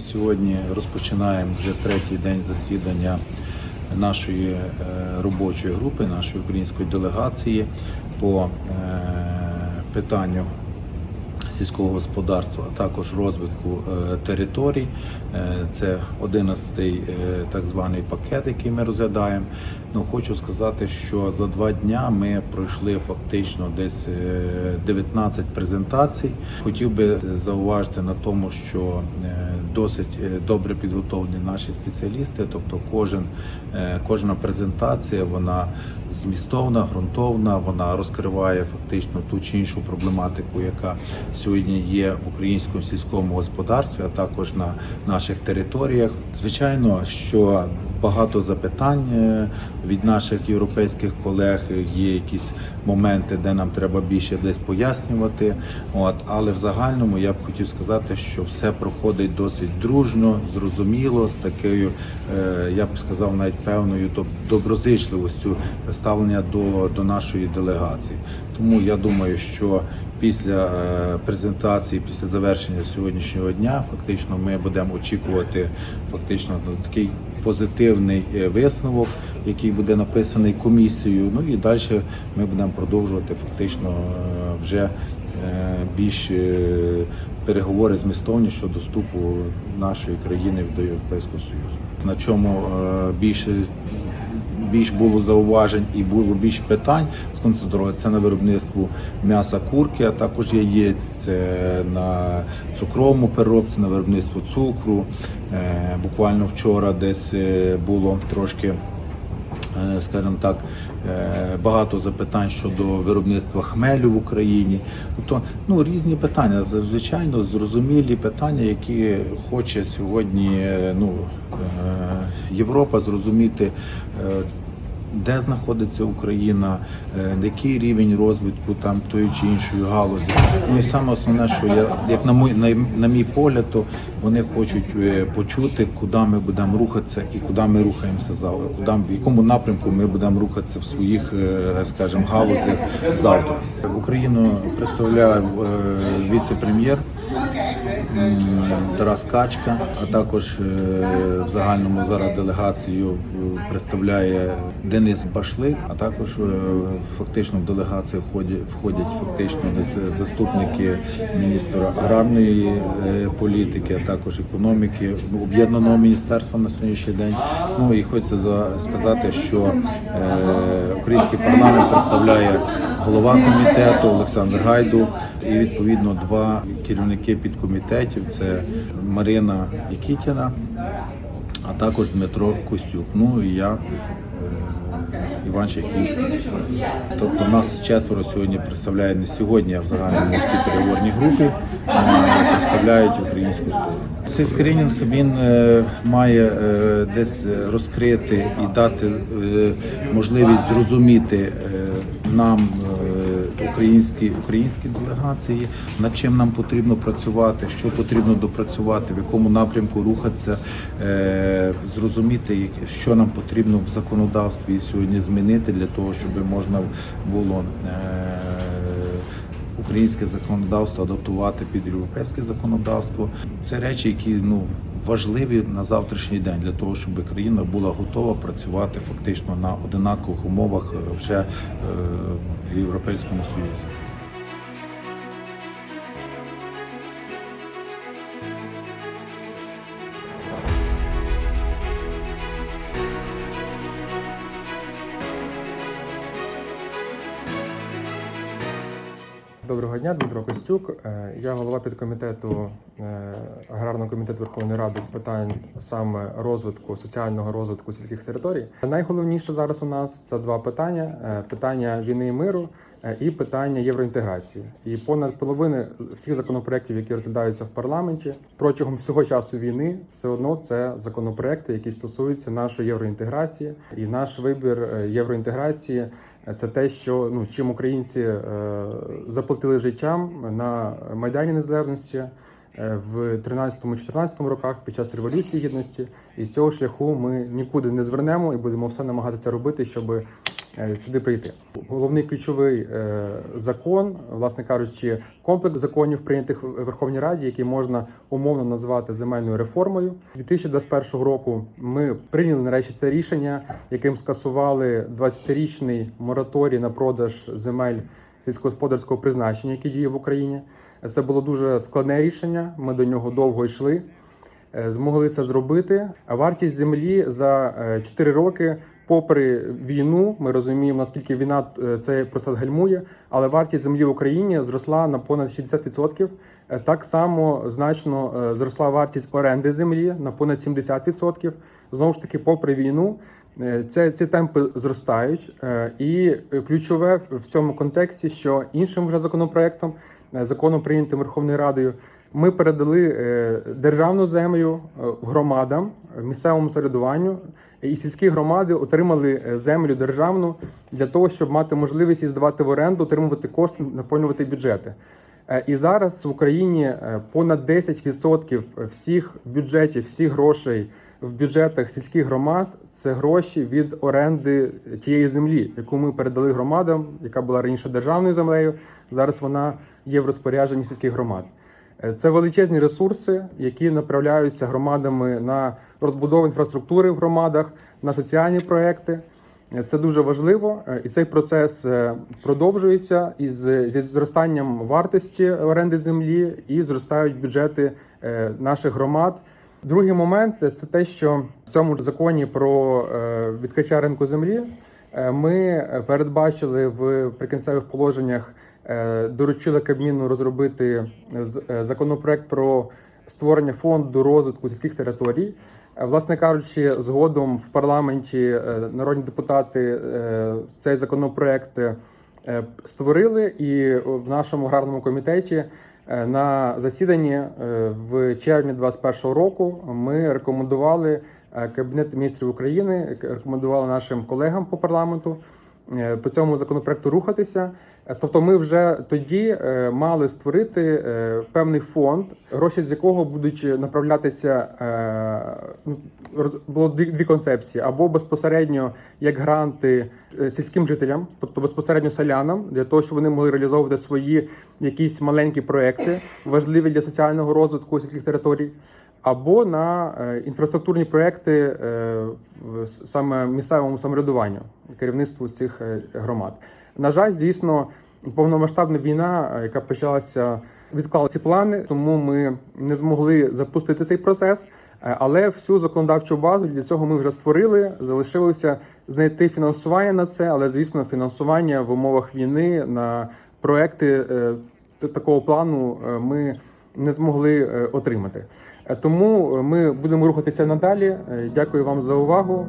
сьогодні розпочинаємо вже третій день засідання нашої е, робочої групи, нашої української делегації по е, питанню сільського господарства, а також розвитку е, територій. Е, Це 11-й е, так званий пакет, який ми розглядаємо. Ну, хочу сказати, що за два дня ми пройшли фактично десь е, 19 презентацій. Хотів би зауважити на тому, що досить добре підготовлені наші спеціалісти, тобто кожен, кожна презентація вона змістовна, ґрунтовна, вона розкриває фактично ту чи іншу проблематику, яка сьогодні є в українському сільському господарстві, а також на наших територіях. Звичайно, що багато запитань е, від наших європейських колег є якісь моменти, де нам треба більше десь пояснювати. От, але в загальному я б хотів сказати, що все проходить досить дружно, зрозуміло, з такою, е, я б сказав, навіть певною доб- доброзичливостю ставлення до, до нашої делегації. Тому я думаю, що після е, презентації, після завершення сьогоднішнього дня, фактично ми будемо очікувати фактично такий позитивний е, висновок, який буде написаний комісією. Ну і далі ми будемо продовжувати фактично е, вже е, більш переговори змістовні щодо вступу нашої країни до Європейського Союзу. На чому більше більш було зауважень і було більше питань сконцентруватися на виробництву м'яса курки, а також яєць, це на цукровому переробці, на виробництво цукру. Е, Буквально вчора десь е, було трошки скажімо так, е, багато запитань щодо виробництва хмелю в Україні. Тобто, ну різні питання, звичайно, зрозумілі питання, які хоче сьогодні е, ну, е, Європа зрозуміти. Де знаходиться Україна, е, який рівень розвитку там тої чи іншої галузі. Ну і саме основне, що я як на мій на, на мій погляд, то вони хочуть е, почути, куди ми будемо рухатися і куди ми рухаємося завтра, куди в якому напрямку ми будемо рухатися в своїх, е, скажімо, галузях завтра. Україну представляє віце-прем'єр Тарас Качка, а також е, в загальному зараз делегацію представляє Денис Башлик, а також е, фактично в делегацію входять, входять фактично заступники міністра аграрної е, політики, а також економіки ну, об'єднаного міністерства на сьогоднішній день. Ну і хочеться сказати, що е, український парламент представляє голова комітету Олександр Гайду і відповідно два керівники підкомітетів це Марина Нікітіна, а також Дмитро Костюк. Ну і я. е, Іван Чайківський. Тобто нас четверо сьогодні представляє не сьогодні, а в загальному всі переговорні групи е, представляють українську сторону. Цей скринінг він е, має десь розкрити і дати можливість зрозуміти нам. Українські українські делегації, над чим нам потрібно працювати, що потрібно допрацювати, в якому напрямку рухатися, е, зрозуміти, що нам потрібно в законодавстві сьогодні змінити для того, щоб можна було е, українське законодавство адаптувати під європейське законодавство. Це речі, які ну важливі на завтрашній день для того, щоб країна була готова працювати фактично на одинакових умовах е, вже е, в Європейському Союзі. Доброго дня, Дмитро Костюк. Е, Я голова підкомітету е, аграрного комітету Верховної Ради з питань саме розвитку, соціального розвитку сільських територій. Найголовніше зараз у нас це два питання: Е, питання війни і миру і питання євроінтеграції. І понад половини всіх законопроєктів, які розглядаються в парламенті протягом всього часу війни, все одно це законопроекти, які стосуються нашої євроінтеграції, і наш вибір е, євроінтеграції. Це те, що ну чим українці е, заплатили життям на майдані незалежності е, в 13-14 роках під час революції гідності, і з цього шляху ми нікуди не звернемо і будемо все намагатися робити, щоб е, сюди прийти. Головний ключовий е, закон, власне кажучи, комплекс законів прийнятих в Верховній Раді, який можна умовно назвати земельною реформою. 2021 року ми прийняли нарешті це рішення, яким скасували 20-річний мораторій на продаж земель сільськогосподарського призначення, який діє в Україні. Це було дуже складне рішення. Ми до нього довго йшли. Е, Змогли це зробити. А вартість землі за 4 роки, попри війну, ми розуміємо, наскільки війна е, цей процес гальмує, але вартість землі в Україні зросла на понад 60%. Е, Так само значно е, зросла вартість оренди землі на понад 70%. Знову ж таки, попри війну, це ці темпи зростають. І ключове в цьому контексті, що іншим вже законопроектом, законом прийнятим Верховною Радою, ми передали е, державну землю е, громадам, місцевому самоврядуванню, і сільські громади отримали е, землю державну для того, щоб мати можливість її здавати в оренду, отримувати кошти, наповнювати бюджети. І зараз в Україні понад 10% всіх бюджетів, всіх грошей в бюджетах сільських громад це гроші від оренди тієї землі, яку ми передали громадам, яка була раніше державною землею. Зараз вона є в розпорядженні сільських громад. Е, Це величезні ресурси, які направляються громадами на розбудову інфраструктури в громадах, на соціальні проекти. Е, Це дуже важливо, е, і цей процес продовжується із зі зростанням вартості оренди землі і зростають бюджети наших громад. Другий момент це те, що в цьому законі про відкриття ринку землі ми передбачили в прикінцевих положеннях, е, доручили Кабміну розробити з- е, законопроект про створення фонду розвитку сільських територій. Е, Власне кажучи, згодом в парламенті е, народні депутати е, цей законопроект е, створили, і в нашому аграрному комітеті е, на засіданні е, в червні 2021 року ми рекомендували е, Кабінету міністрів України, рекомендували нашим колегам по парламенту е, по цьому законопроекту рухатися. Е, Тобто, ми вже тоді е, мали створити е, певний фонд, гроші з якого будуть направлятися. е, ну, Було дві, концепції: або безпосередньо як гранти е, сільським жителям, тобто безпосередньо селянам, для того, щоб вони могли реалізовувати свої якісь маленькі проекти, важливі для соціального розвитку сільських територій або на е, інфраструктурні проекти е, саме місцевому самоврядуванню, керівництву цих е, громад. На жаль, звісно, повномасштабна війна, яка почалася, відклала ці плани, тому ми не змогли запустити цей процес. Але всю законодавчу базу для цього ми вже створили. Залишилося знайти фінансування на це, але звісно, фінансування в умовах війни на проекти такого плану ми не змогли отримати. Тому ми будемо рухатися надалі. Дякую вам за увагу.